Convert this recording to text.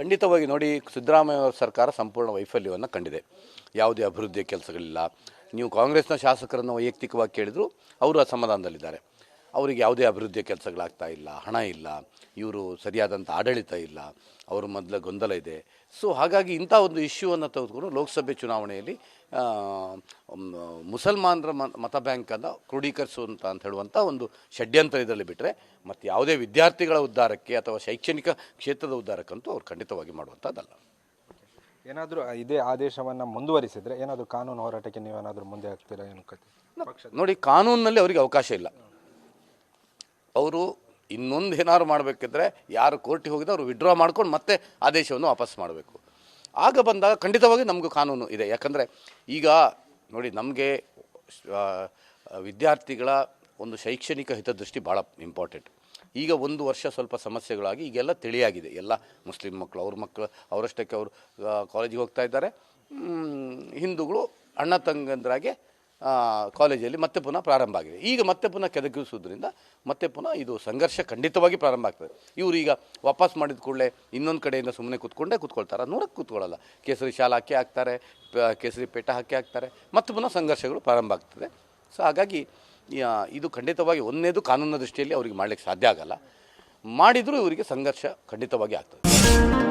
ಖಂಡಿತವಾಗಿ ನೋಡಿ, ಸಿದ್ದರಾಮಯ್ಯ ಸರ್ಕಾರ ಸಂಪೂರ್ಣ ವೈಫಲ್ಯವನ್ನು ಕಂಡಿದೆ. ಯಾವುದೇ ಅಭಿವೃದ್ಧಿಯ ಕೆಲಸಗಳಿಲ್ಲ. ನೀವು ಕಾಂಗ್ರೆಸ್ನ ಶಾಸಕರನ್ನು ವೈಯಕ್ತಿಕವಾಗಿ ಕೇಳಿದ್ರು, ಅವರು ಅಸಮಾಧಾನದಲ್ಲಿದ್ದಾರೆ. ಅವರಿಗೆ ಯಾವುದೇ ಅಭಿವೃದ್ಧಿಯ ಕೆಲಸಗಳಾಗ್ತಾ ಇಲ್ಲ ಹಣ ಇಲ್ಲ ಇವರು ಸರಿಯಾದಂಥ ಆಡಳಿತ ಇಲ್ಲ ಅವ್ರ ಮೊದಲ ಗೊಂದಲ ಇದೆ. ಸೊ ಹಾಗಾಗಿ ಇಂಥ ಒಂದು ಇಶ್ಯೂವನ್ನು ತೆಗೆದುಕೊಂಡು ಲೋಕಸಭೆ ಚುನಾವಣೆಯಲ್ಲಿ ಮುಸಲ್ಮಾನರ ಮತ ಬ್ಯಾಂಕನ್ನು ಕ್ರೋಢೀಕರಿಸುವಂಥ ಅಂತ ಹೇಳುವಂಥ ಒಂದು ಷಡ್ಯಂತ್ರ ಇದರಲ್ಲಿ ಬಿಟ್ಟರೆ ಮತ್ತು ಯಾವುದೇ ವಿದ್ಯಾರ್ಥಿಗಳ ಉದ್ಧಾರಕ್ಕೆ ಅಥವಾ ಶೈಕ್ಷಣಿಕ ಕ್ಷೇತ್ರದ ಉದ್ಧಾರಕ್ಕಂತೂ ಅವ್ರು ಖಂಡಿತವಾಗಿ ಮಾಡುವಂಥದ್ದಲ್ಲ. ಏನಾದರೂ ಇದೇ ಆದೇಶವನ್ನು ಮುಂದುವರಿಸಿದರೆ ಏನಾದರೂ ಕಾನೂನು ಹೋರಾಟಕ್ಕೆ ನೀವೇನಾದರೂ ಮುಂದೆ ಆಗ್ತೀರಾ ಏನು ಕತೆ ನೋಡಿ ಕಾನೂನಿನಲ್ಲಿ ಅವರಿಗೆ ಅವಕಾಶ ಇಲ್ಲ. ಅವರು ಇನ್ನೊಂದು ಏನಾದ್ರು ಮಾಡಬೇಕಿದ್ರೆ ಯಾರು ಕೋರ್ಟಿಗೆ ಹೋಗಿದ್ರೆ ಅವರು ವಿಡ್ರಾ ಮಾಡ್ಕೊಂಡು ಮತ್ತೆ ಆದೇಶವನ್ನು ವಾಪಸ್ ಮಾಡಬೇಕು. ಆಗ ಬಂದಾಗ ಖಂಡಿತವಾಗಿ ನಮಗೂ ಕಾನೂನು ಇದೆ. ಯಾಕಂದರೆ ಈಗ ನೋಡಿ, ನಮಗೆ ವಿದ್ಯಾರ್ಥಿಗಳ ಒಂದು ಶೈಕ್ಷಣಿಕ ಹಿತದೃಷ್ಟಿ ಭಾಳ ಇಂಪಾರ್ಟೆಂಟ್ ಈಗ ಒಂದು ವರ್ಷ ಸ್ವಲ್ಪ ಸಮಸ್ಯೆಗಳಾಗಿ ಈಗೆಲ್ಲ ತಿಳಿಯಾಗಿದೆ. ಎಲ್ಲ ಮುಸ್ಲಿಂ ಮಕ್ಕಳು ಅವ್ರ ಮಕ್ಕಳು ಅವರಷ್ಟಕ್ಕೆ ಅವರು ಕಾಲೇಜಿಗೆ ಹೋಗ್ತಾ ಇದ್ದಾರೆ. ಹಿಂದೂಗಳು ಅಣ್ಣ ತಂಗಂದ್ರಾಗೆ ಕಾಲೇಜಲ್ಲಿ ಮತ್ತೆ ಪುನಃ ಪ್ರಾರಂಭ ಆಗಿದೆ. ಈಗ ಮತ್ತೆ ಪುನಃ ಕೆದಗಿಸುವುದರಿಂದ ಮತ್ತೆ ಪುನಃ ಇದು ಸಂಘರ್ಷ ಖಂಡಿತವಾಗಿ ಪ್ರಾರಂಭ ಆಗ್ತದೆ. ಇವರು ಈಗ ವಾಪಸ್ ಮಾಡಿದ ಕೂಡಲೇ ಇನ್ನೊಂದು ಕಡೆಯಿಂದ ಸುಮ್ಮನೆ ಕೂತ್ಕೊಂಡೇ ಕೂತ್ಕೊಳ್ತಾರೆ. ನೂರಕ್ಕೆ ಕೂತ್ಕೊಳ್ಳಲ್ಲ. ಕೇಸರಿ ಶಾಲೆ ಹಾಕಿ ಹಾಕ್ತಾರೆ ಕೇಸರಿ ಪೇಟ ಹಾಕಿ ಹಾಕ್ತಾರೆ. ಮತ್ತೆ ಪುನಃ ಸಂಘರ್ಷಗಳು ಪ್ರಾರಂಭ ಆಗ್ತದೆ. ಸೊ, ಹಾಗಾಗಿ ಇದು ಖಂಡಿತವಾಗಿ ಒಂದನೇದು ಕಾನೂನಿನ ದೃಷ್ಟಿಯಲ್ಲಿ ಅವರಿಗೆ ಮಾಡಲಿಕ್ಕೆ ಸಾಧ್ಯ ಆಗಲ್ಲ. ಮಾಡಿದರೂ ಇವರಿಗೆ ಸಂಘರ್ಷ ಖಂಡಿತವಾಗಿ ಆಗ್ತದೆ.